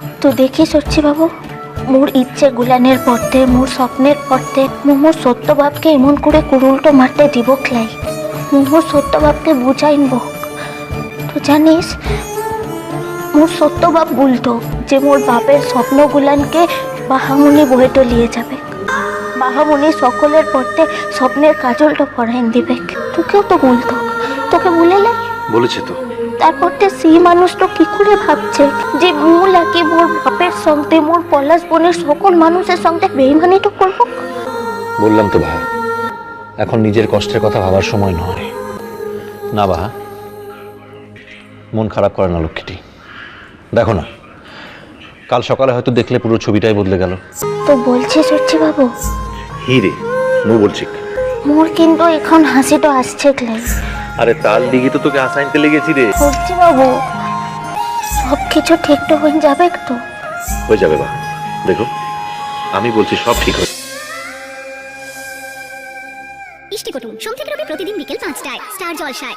তো দেখি সচ্ছি বাবু। মোর ইচ্ছে গুলানের পড়তে মোর স্বপ্নের পড়তে মোর সত্যভাবকে এমন করে কুরুলটো মারতে দিব ক্লাই মোর সত্যভাবকে বুঝাইন বক তো জানিস, মোর সত্যভাব বলতো যে মোর বাপের স্বপ্নগুলানকে বাহামুনি বইটো নিয়ে যাবে। বাহামুনি সকলের পড়তে স্বপ্নের কাজলটা পড়াইন দিবে। তোকেও তো বলতো, তোকে বলে বলেছে তো। তারপর তো সেই মানুষটা কি করে ভাবছে? যে মূল একে মোর বাপের সঙ্গে মোর পলাশ বোনের সকল মানুষের সঙ্গে বেইমানি তো করব। বললাম তো ভাই এখন নিজের কষ্টের কথা ভাবার সময় নয়। না বাহা মন খারাপ করে না লক্ষ্মীটি। দেখো না কাল সকালে হয়তো দেখলে পুরো ছবিটাই বদলে গেল। তো বলছিস হচ্ছে বাবু? হিরে মু বলছি। মোর কিন্তু এখন হাসি তো আসছে ক্লাই আরে তার দিঘি তো তোকে আসাইনতে লেগেছি রে। সত্যি বাবু সব কিছু ঠিক তো হয়ে যাবে তো হয়ে যাবে বা দেখো আমি বলছি সব ঠিক হবে ইষ্টি কুটুম সোম থেকে রবি প্রতিদিন বিকেল পাঁচটায় স্টার জলসায়।